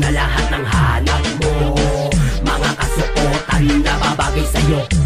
na lahat ng hanap mo. Mga kasuotan na babagay sa'yo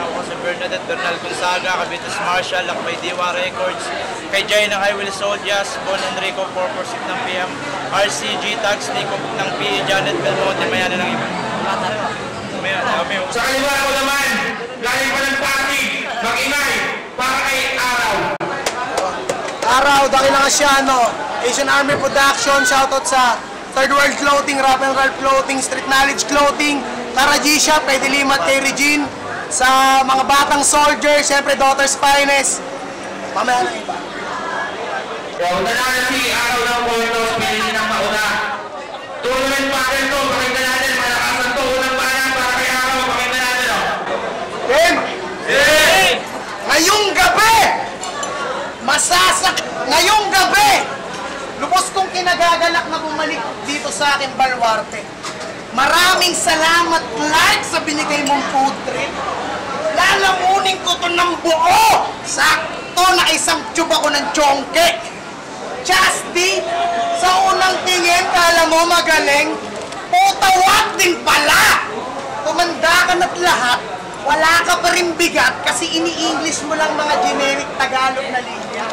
asawa ko si Bernadette Bernal Gonzaga, Cabites Marshall, Lakmay Diwa Records, kay Jay ng I Will Soldiers, Bon Enrico 446 ng PM, RCG Tags, Nico ng PE, Janet Belmonte, mayana ng iba. May, uh, may, Sa kaliwa ko naman, galing pa ng Pasig. Mag-ingay para kay Araw. Araw, Dakila Casiano, Asian Army Production, shoutout sa Third World Clothing, Rap and Roll Clothing, Street Knowledge Clothing, Tara G Shop, kay Dilimat, kay Regine, sa mga batang soldier, syempre Daughter's Finest. Mamaya na iba. Huwag na natin si Araw ng Portos, pinili ng mauna. Tournament pa rin to, pakinggan natin. Malakas ang to, unang bayan para kay Araw, pakinggan natin. Oh. Ben! Ngayong gabi! Masasak... Ngayong gabi! Lubos kong kinagagalak na bumalik dito sa akin, Balwarte. Maraming salamat, Clark, sa binigay mong food trip. Lalamunin ko to ng buo! Sakto na isang tube ako ng chongke. Chasti, sa unang tingin, kala mo magaling, putawat din pala! Tumanda ka na't lahat, wala ka pa rin bigat kasi ini-English mo lang mga generic Tagalog na linya.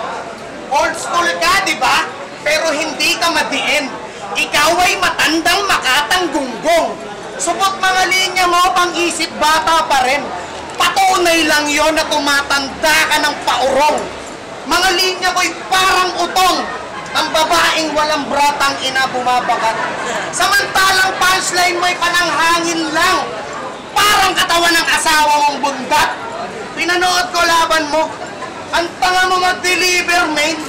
Old school ka, di ba? Pero hindi ka madiin. Ikaw ay matandang makatang gunggong. Supot mga linya mo, pang-isip bata pa rin. Patunay lang yon na tumatanda ka ng paurong. Mga linya ko'y parang utong. Ang babaeng walang bratang ina bumabagat. Samantalang punchline mo'y pananghangin lang. Parang katawan ng asawa mong bundat. Pinanood ko laban mo. Ang tanga mo mag-deliver, main.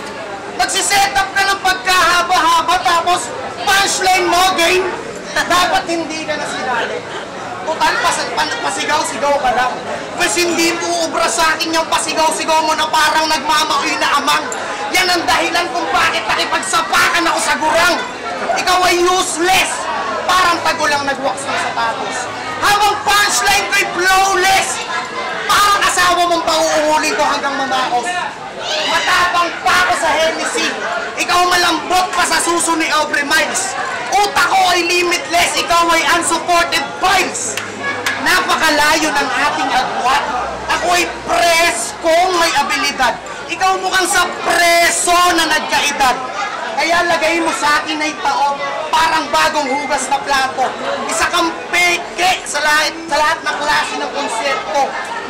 Nagsiset up ka ng pagkahaba-haba tapos punchline mo, game. Dapat hindi ka na sinali. Total, pas pan- pasigaw-sigaw ka lang. Kasi hindi uubra sa akin yung pasigaw-sigaw mo na parang nagmamaoy na amang. Yan ang dahilan kung bakit nakipagsapakan ako sa gurang. Ikaw ay useless. Parang tagulang nag-wax ng sapatos. Habang punchline ko'y flawless. Parang asawa mong pauuhulin ko hanggang mamaos. Matapang pa ako sa Hennessy. Ikaw malambot pa sa suso ni Aubrey Miles. Utak ko ay limitless, ikaw ay unsupported vibes. Napakalayo ng ating agwat. Ako ay preskong may abilidad. Ikaw mukhang sa preso na nagkaedad. Kaya lagay mo sa akin ay taob, parang bagong hugas na plato. Isa kang peke sa lahat, sa lahat ng klase ng konsepto.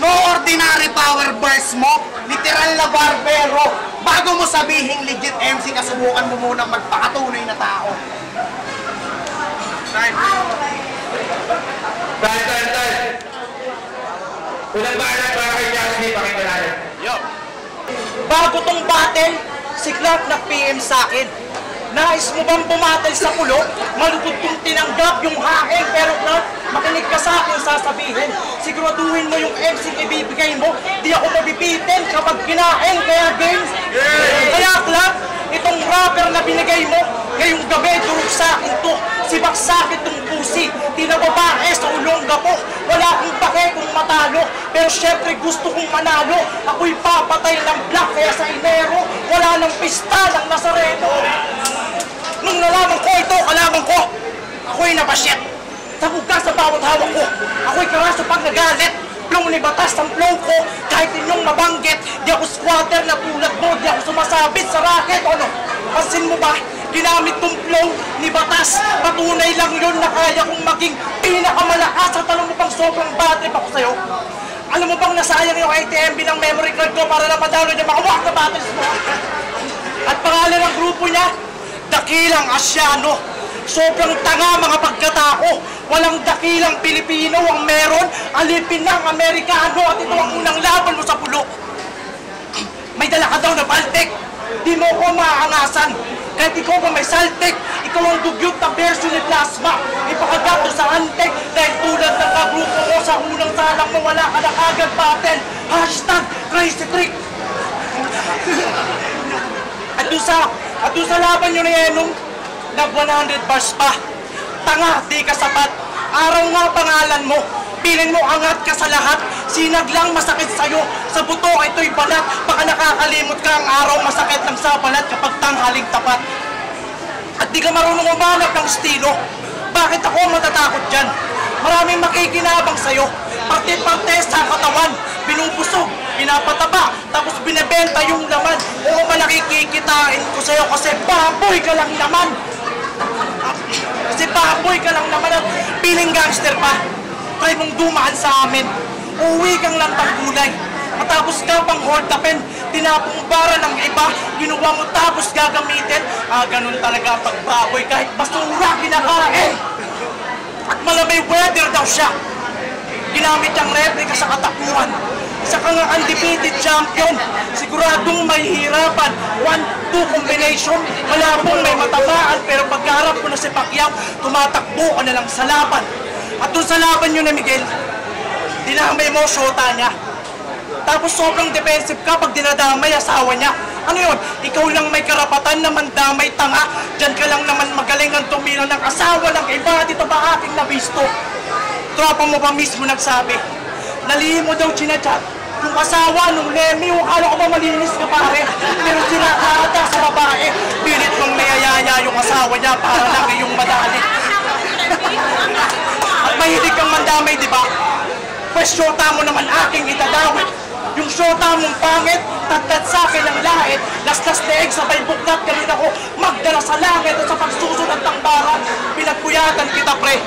No ordinary power burst mo, literal na barbero. Bago mo sabihin legit MC, kasubukan mo munang magpakatunay na tao. Time. Time, time, time. Unang bayan para kay Trusty, pakinggan natin. yo, Bago tong battle, si Clark nag-PM sa akin. Nais mo bang bumatal sa pulo? Malugod kong tinanggap yung haing. Pero Clark, makinig ka sa akin sasabihin. Siguraduhin mo yung MC ibibigay mo. Di ako mabibitin kapag kinain. Kaya games. Kaya Clark, itong rapper na binigay mo, ngayong gabi durog sa akin to. Si Baksakit tong pusi, tinababae sa ulong gapo. Wala akong pake kung matalo, pero syempre gusto kong manalo. Ako'y papatay ng black, kaya sa Enero, wala nang pista ng Nazareno. Nung nalaman ko ito, kalaban ko, ako'y napasyet. Sabog ka sa bawat hawak ko. Ako'y karaso pag nagalit. Plong ni batas ang plong ko. Kahit inyong mabanggit, di ako squatter na tulad mo. Di ako sumasabit sa racket. Ano? Pansin mo ba? Ginamit tong plong ni batas. Patunay lang yun na kaya kong maging pinakamalakas sa talong mo pang sobrang bad trip ako sa'yo. Alam mo bang nasayang yung ATMB ng memory card ko para na madalo niya mga na battles mo? At pangalan ng grupo niya, Dakilang Asyano. Sobrang tanga mga pagkatao. Walang dakilang Pilipino ang meron. Alipin ng Amerikano at ito ang unang laban mo sa pulo. May dala ka daw na Baltic. Di mo ko maaangasan. Kahit ikaw pa may saltik, ikaw ang dugyot na version ni Plasma. Ipakagato sa antek dahil tulad ng kagrupo mo sa unang salang mo wala ka na kagad battle. Hashtag crazy trick. At doon sa, at doon sa laban nyo ni Enong, nag 100 bars pa. Tanga, di ka sapat. Araw nga pangalan mo. Piling mo angat ka sa lahat. Sinag lang masakit sa'yo. Sa buto ito'y balat. Baka nakakalimot ka ang araw masakit lang sa balat kapag tanghaling tapat. At di ka marunong umanap ng estilo. Bakit ako matatakot dyan? Maraming makikinabang sa'yo. Parte-parte sa katawan. Binubusog, pinapataba, tapos binebenta yung laman. Oo ba nakikikitain ko sa'yo kasi baboy ka lang naman. Kasi baboy ka lang naman at piling gangster pa. Try mong dumaan sa amin. Uwi kang lantang gulay. Matapos ka pang hold upin, tinapong bara ng iba, ginawa mo tapos gagamitin. Ah, ganun talaga pag baboy kahit basura kinakain. At malamay weather daw siya. Ginamit ang replica sa katakuan. Isa ka nga undefeated champion. Siguradong may hirapan. One-two combination. Malabong may matamaan. Pero pagkarap mo na si Pacquiao, tumatakbo ka na lang sa laban. At doon sa laban yun na Miguel, dinamay mo shota niya. Tapos sobrang defensive ka pag dinadamay asawa niya. Ano yun? Ikaw lang may karapatan na mandamay tanga. Diyan ka lang naman magaling ang tumira ng asawa ng iba. Dito ba ating nabisto? Tropa mo pa mismo nagsabi. Nalihim mo daw chinachat. Yung asawa nung Lemmy, yung akala ko ba malinis ka pare? Pero sinakata sa babae. Pilit mong mayayaya yung asawa niya para lang yung madali. At mahilig kang mandamay, di ba? Pwes syota mo naman aking itadawit. Yung syota mong pangit, tattat sa akin ang lahit. Laslas leeg, sabay buklat, ganun ako magdala sa langit at sa pagsusunod ng bara. Pinagpuyatan kita, pre.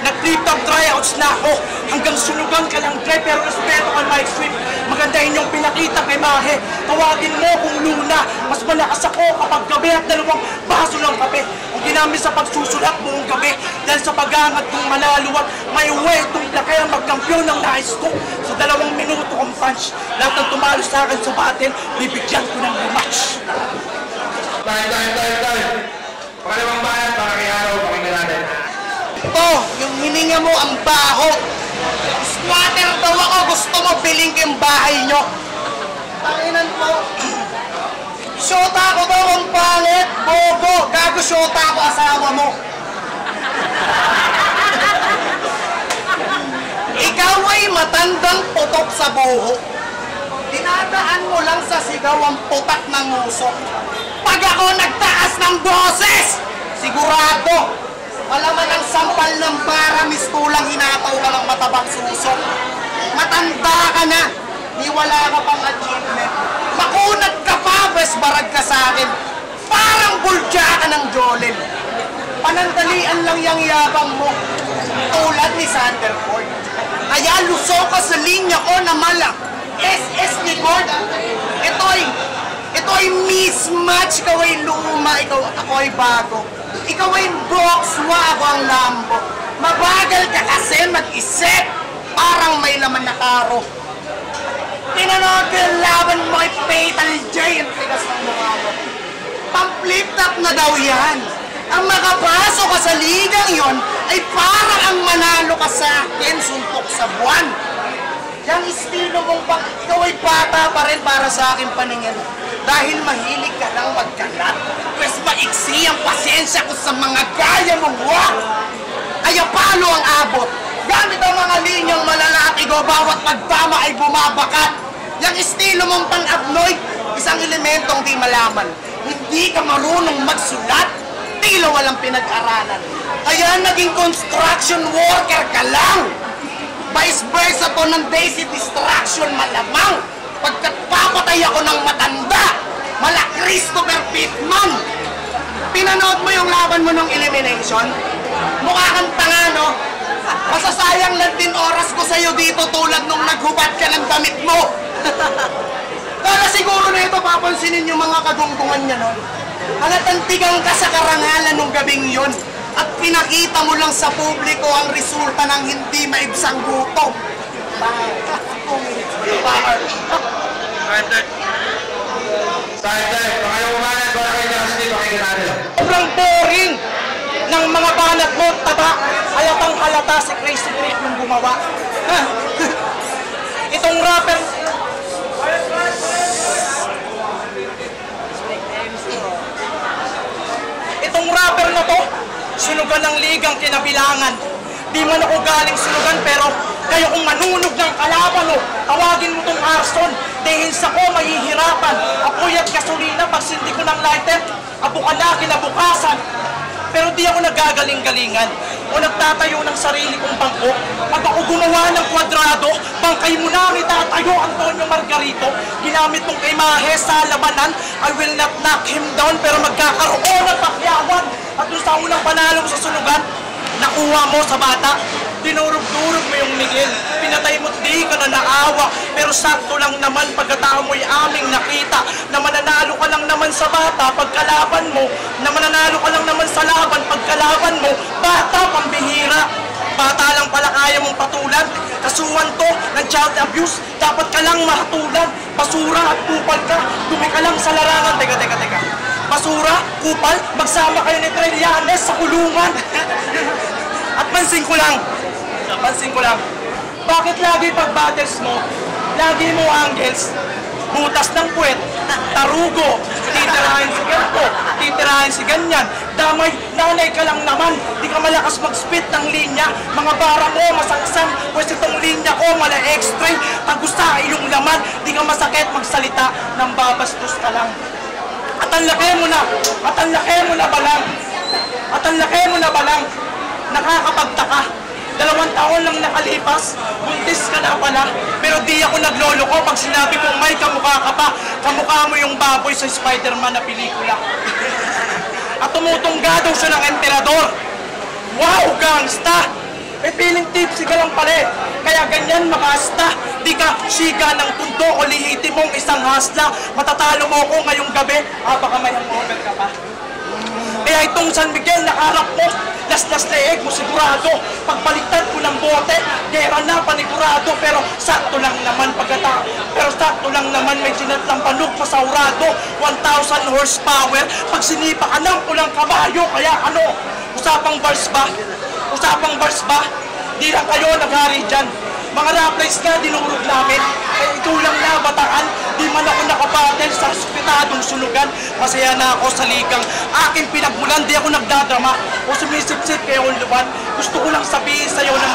Nag-trip top tryouts na ako. Hanggang sunugan ka lang, pre, pero respeto ka, Mike Sweep. Maganda inyong pinakita kay Mahe. Tawagin mo kung Luna. Mas malakas ako kapag gabi at dalawang baso ng kape. Ang ginamit sa pagsusulat buong gabi. Dahil sa pag-angat kong manalo may wetong laki ang magkampiyon ng nais ko. Sa dalawang minuto kong punch, lahat ng tumalo sa akin sa battle, bibigyan ko ng rematch. Time, time, time, time. Pangalawang bayan, para kay pakinggan natin. Ito, yung hininga mo ang baho. Squatter daw ako, gusto mo biling ko yung bahay nyo. Tanginan mo. Shota ko daw ang pangit, bobo. Gago shota ko asawa mo. Ikaw ay matandang putok sa buho. Dinadaan mo lang sa sigaw ang putak ng usok. Pag ako nagtaas ng boses, sigurado, malaman ang sampal ng bara, mistulang hinataw ka ng matabang susok. Matanda ka na, di wala ka pang achievement. Makunat ka pa, bes barag ka sa akin. Parang bulja ka ng Jolin. Panandalian lang yung yabang mo, tulad ni Sanderford. Kaya luso ka sa linya ko na mala. SS ni Gord. Ito ay, ito ay mismatch. Ikaw ay luma, ikaw, ako ay bago. Ikaw ay boxwa, ako ang lambo. Mabagal ka kasi mag-isip. Parang may laman na karo. Tinanong ko yung laban mo ay Fatal J. Ang tigas ng mukha mo. Pang-flip top na daw yan. Ang makapasok ka sa ligang yon ay parang ang manalo ka sa akin suntok sa buwan. Yang estilo mong pang ikaw ay bata pa rin para sa akin paningin. Dahil mahilig ka lang magkalat. Pwes maiksi ang pasensya ko sa mga gaya mong wak. Kaya paano ang abot? Gamit ang mga linyang malala at ikaw bawat pagtama ay bumabakat. Yang estilo mong pang-abnoy, isang elementong di malaman. Hindi ka marunong magsulat, tila walang pinag-aralan. Kaya naging construction worker ka lang. Vice versa to ng Daisy Distraction malamang. Pagkat papatay ako ng matanda, mala Christopher Pittman. Pinanood mo yung laban mo ng elimination? Mukha kang tanga, no? Masasayang lang din oras ko sa'yo dito tulad nung naghubad ka ng damit mo. Kala siguro na ito papansinin yung mga kagunggungan niya nun. Halatantigang ka sa karangalan nung gabing yun at pinakita mo lang sa publiko ang resulta ng hindi maibsang gutom. Starter. Starter. Baka yung umanan, baka kayo nakasli, pakinggan natin. Sobrang boring ng mga banat mo, taba. Halatang halata si Crazy Creek nung gumawa. Itong rapper, Itong rapper na to, sunugan ng ligang kinabilangan. Di man ako galing sunugan pero kayo kung manunog ng kalaban mo, tawagin mo tong arson. Dahil sa ko mahihirapan. Apoy at gasolina pag sindi ko ng lighter, abo ka na kinabukasan. Pero di ako nagagaling-galingan o nagtatayo ng sarili kong bangko. Pag ako gumawa ng kwadrado, bangkay mo na ang itatayo, Antonio Margarito. Ginamit mong imahe sa labanan, I will not knock him down, pero magkakaroon ng pakyawan. At doon sa unang panalo sa sunugan, nakuha mo sa bata. Dinurog-durog mo yung Miguel. Pinatay mo, di ka na naawa. Pero sakto lang naman pagkatao mo'y aming nakita na mananalo ka lang naman sa bata pagkalaban mo. Na mananalo ka lang naman sa laban pagkalaban mo. Bata, pambihira. Bata lang pala kaya mong patulan. Kasuhan to ng child abuse. Dapat ka lang mahatulan. Basura at kupal ka. Dumi ka lang sa larangan. Teka, teka, teka. Basura, kupal, magsama kayo ni Trillanes sa kulungan. At pansin ko lang, pansin ko lang, bakit lagi pag battles mo, lagi mo angles, butas ng puwet, tarugo, titirahin si ganito, titirahin si ganyan, damay, nanay ka lang naman, di ka malakas mag-spit ng linya, mga bara mo masangsang, pwes itong linya ko mala extra, tagusta iyong laman, di ka masakit magsalita, nang babastos ka lang. At ang laki mo na, at ang laki mo na balang, at ang laki mo na balang, nakakapagtaka. Dalawang taon lang nakalipas, buntis ka na pala, pero di ako naglolo ko pag sinabi mong may kamukha ka pa, kamukha mo yung baboy sa Spider-Man na pelikula. At tumutungga daw siya ng emperador. Wow, gangsta! May piling tipsy ka lang pala eh. Kaya ganyan makasta. Di ka siga ng tundo o lihiti mong isang hasla. Matatalo mo ko ngayong gabi. Ah, baka may hangover ka pa. Kaya itong San Miguel nakaharap mo, las-las leeg mo sigurado. Pagbaliktad ko ng bote, gera na panigurado. Pero sakto lang naman pagkata. Pero sakto lang naman may sinatlang panug masaurado. 1,000 horsepower. Pag sinipa ka ng pulang kabayo, kaya ano? Usapang bars ba? Usapang bars ba? Di lang kayo naghari dyan. Mga raplies nga dinurog namin. Kaya ikaw lang na bataan. Di man ako nakapatel sa ospitadong sunugan. Masaya na ako sa ligang. Aking pinagmulan, di ako nagdadrama. O sumisipsip kayo luwan. Gusto ko lang sabihin sa'yo na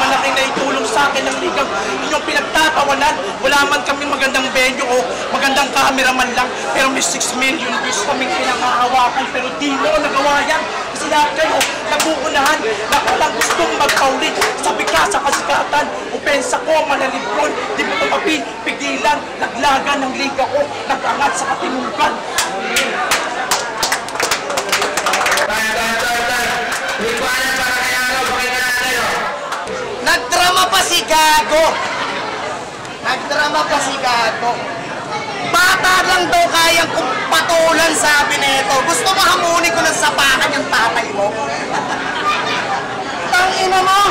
akin ng ligang. Inyong pinagtatawanan. Wala man kaming magandang venue o magandang cameraman lang. Pero may 6 million views kaming pinangahawakan. Pero di mo nagawa yan. Kasi lahat kayo nabuunahan na walang gustong magpauli sa bigas sa kasikatan. Opensa ko, manalibron, di mo ito mapipigilan. Naglagan ng liga ko, nag-angat sa katinugan. Tayo, pa si Gago. Nagdrama pa si Gago. Bata lang daw kayang patulan sabi nito. Gusto mo hamunin ko ng sapakan yung tatay mo? Tangina mo!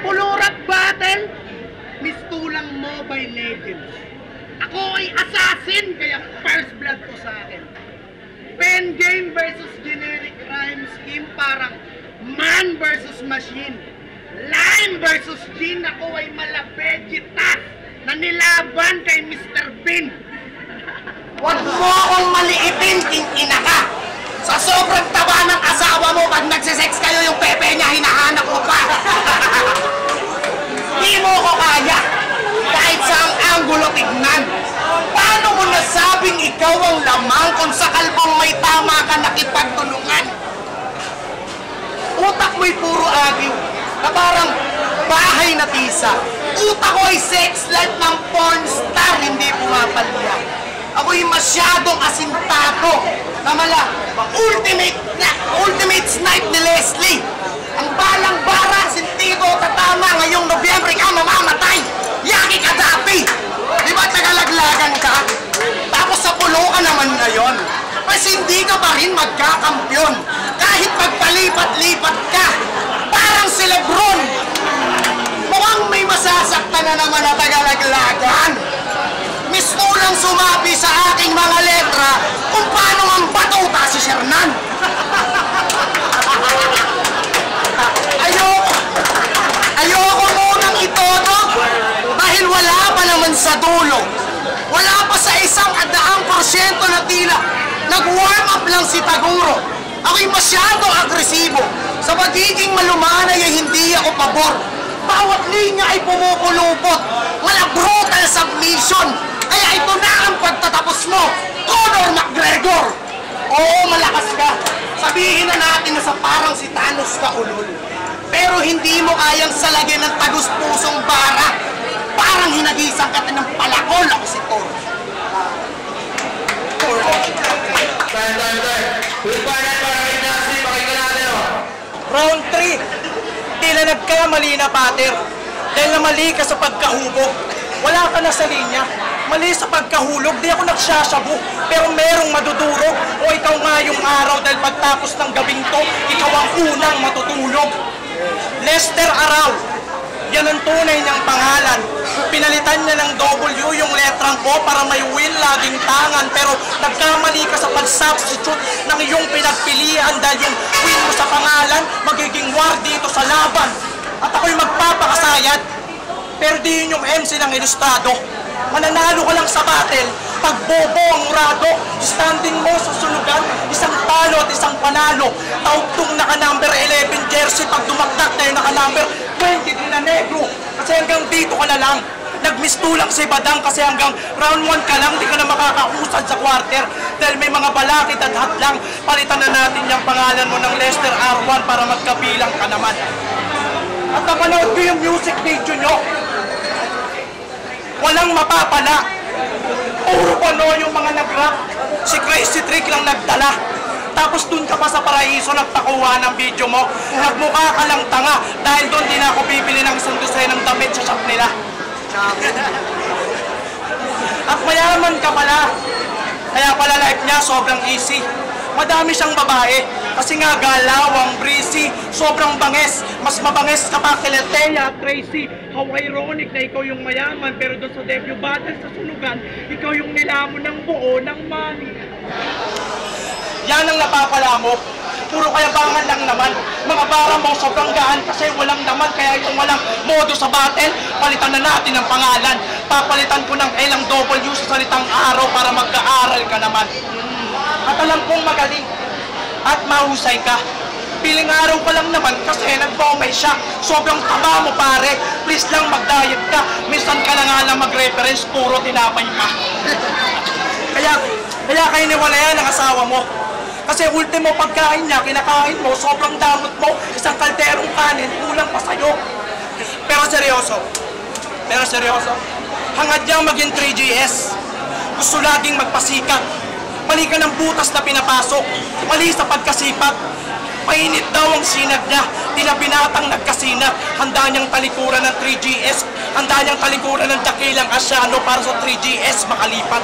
Pulurat Battle, Mistulang Mobile Legends. Ako ay assassin, kaya first blood ko sa akin. Pen game versus generic crime scheme, parang man versus machine. Lime versus Gin, ako ay malabejitas na nilaban kay Mr. Bean. Huwag mo akong maliitin, king ina ka! Sa sobrang taba ng asawa mo, pag nagsisex kayo, yung pepe niya, hinahanap mo pa! Di mo ko kaya! Kahit sa ang anggulo tignan! Paano mo nasabing ikaw ang lamang kung sa kalbong may tama ka nakipagtulungan? utak mo'y puro agiw na parang bahay na tisa. Utak ko ay sex life ng porn star, hindi pumapalya. Ako'y masyadong asintado na mala, ultimate na, ultimate snipe ni Leslie. Ang balang bara, sintigo, tatama, ngayong Nobyembre ka mamamatay. Yaki Kadapi! Di ba tagalaglagan ka? Tapos sa pulo ka naman ngayon. Mas hindi ka pa rin magkakampyon. Kahit magpalipat-lipat ka. Parang si Lebron. Na naman na tagalaglagan. Misto lang sumabi sa aking mga letra kung paano ang batuta si Shernan. Ayoko, ayoko munang itodo dahil wala pa naman sa dulo. Wala pa sa isang daang porsyento na tila. Nag-warm up lang si Taguro. Ako'y masyado agresibo. Sa pagiging malumanay ay hindi ako pabor. Bawat linya ay pumupulupot. Wala brutal submission. Kaya ito na ang pagtatapos mo, Conor McGregor. Oo, malakas ka. Sabihin na natin na sa parang si Thanos ka ulol. Pero hindi mo kayang salagin ng tagus pusong bara. Parang hinagisan ka ng palakol ako si Thor. Nancy, pakinggan natin oh. Round 3. Tila nagkamali na pater. Dahil namali ka sa pagkahubog. Wala ka na sa linya. Mali sa pagkahulog, di ako nagsasabo. Pero merong madudurog. O ikaw nga yung araw dahil pagtapos ng gabing to, ikaw ang unang matutulog. Lester Araw. Yan ang tunay niyang pangalan. Pinalitan niya ng W yung letrang ko para may win laging tangan. Pero nagkamali pag-substitute ng iyong pinagpilian dahil yung win mo sa pangalan magiging war dito sa laban. At ako'y magpapakasayat. Pero di yun yung MC ng ilustrado. Mananalo ka lang sa battle pag bobo ang murado. Standing mo sa sulugan, isang talo at isang panalo. Taugtong naka number 11 jersey pag dumakdak na yung naka number 20 din na negro. Kasi hanggang dito ka na lang. Nagmistulang si Badang kasi hanggang round 1 ka lang, di ka na makakausad sa quarter. Dahil may mga balakid at hatlang. Palitan na natin yung pangalan mo ng Lester R1 para magkabilang ka naman. At napanood ko yung music video nyo. Walang mapapala. Puro pano yung mga nag-rap. Si Crazy Trick lang nagdala. Tapos dun ka pa sa paraiso nagpakuha ng video mo. Nagmukha ka lang tanga dahil doon di na ako bibili ng isang dosen ng damit sa shop nila. At mayaman ka pala. Kaya pala life niya sobrang easy. Madami siyang babae. Kasi nga galawang, breezy, sobrang banges. Mas mabanges ka pa Thea at Tracy. How ironic na ikaw yung mayaman, pero doon sa debut battle sa sunugan, ikaw yung nilamon ng buo ng money. Yan ang napapala mo. Puro kayabangan lang naman. Mga bara mo sobrang gaan kasi walang naman. Kaya yung walang modo sa battle, palitan na natin ang pangalan. Papalitan ko ng L ang W sa salitang araw para magka-aral ka naman. At alam kong magaling at mahusay ka. Piling araw pa lang naman kasi nag-bomay siya. Sobrang taba mo pare. Please lang mag-diet ka. Minsan ka na nga lang mag-reference, puro tinapay pa. kaya, kaya kayo niwalayan ang asawa mo. Kasi ultimo pagkain niya, kinakain mo, sobrang damot mo, isang kalderong kanin, kulang pa sa'yo. Pero seryoso, pero seryoso, hangad niyang maging 3GS. Gusto laging magpasikat. Mali ka ng butas na pinapasok. Mali sa pagkasipat. Mainit daw ang sinag niya. Tila binatang nagkasinag. Handa niyang talikuran ng 3GS. Handa niyang talikuran ng dakilang asyano para sa 3GS makalipat.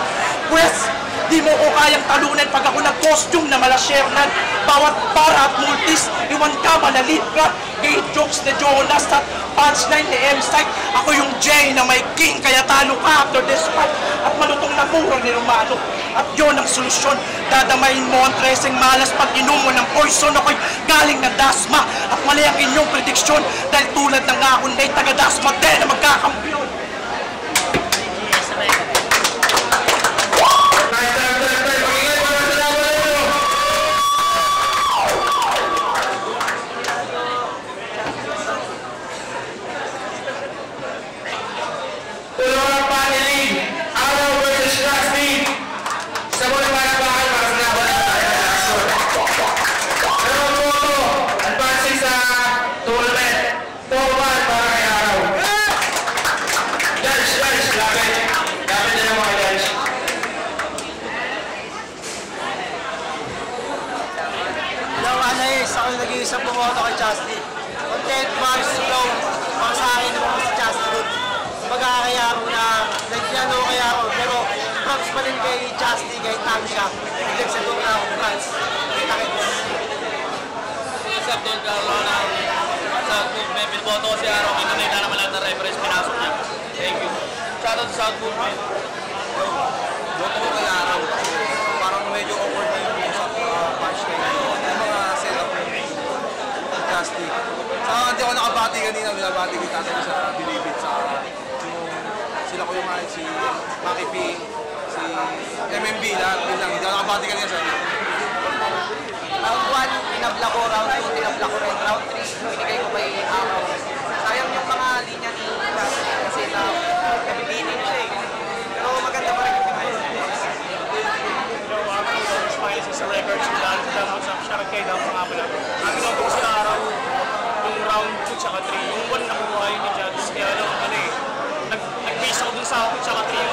Pwes, di mo ko kayang talunan pag ako nag-costume na malashernan. Bawat para at multis, iwan ka malalit ka. Gay jokes ni Jonas at punchline ni M-Site. Ako yung J na may king, kaya talo ka after this fight. At malutong na mura ni Romano. At yun ang solusyon. Dadamayin mo ang treseng malas pag inom mo ng poison. Ako'y galing ng dasma. At mali ang inyong prediksyon. Dahil tulad ng akong day, taga-dasma din na magkakampiyon. Time, time, time, time. Pakinggan mo na sa laban nyo. Tulungan paneling. Araw versus Rusty. Sa muna para bakal para sa laban na tayo. Pero mo advancing sa ako nag-iisang bumoto kay Chastity. Content, Mars, Flow, para sa akin naman si Chastity. Kumbaga kaya ako na, nagpiano kaya ako, pero pa rin kay kahit talo siya. Nag-execute na France. Kita-kits. Sa Don Carlo na sa movement, binoboto ko si kinunay na naman lahat ng reference, pinasok niya. Thank you. Shoutout sa South Movement. Boto ko kay araw. Parang medyo awkward na yung usap uh, punch kay yung mga setup ng Justy. Saka hindi ako nakabati kanina, binabati kita sa sa Bilibid sa sila ko yung si Maki P, MMB lahat bilang. Nakabati ka niya sa ano? Round 1, tinabla ko. Round 2, tinabla ko rin. Round 3, binigay ko kay Ako. Sayang yung mga linya ni Last kasi na nabibinin siya eh. Pero maganda pa rin yung mga sa records yung dahil sa damang sa siya kay damang ah, mga pala. Ang ginawa sa araw, yung round 2 tsaka 3, yung 1 nakuha yun ni Judge. Kaya ano, ano eh, nag-base ako dun sa 3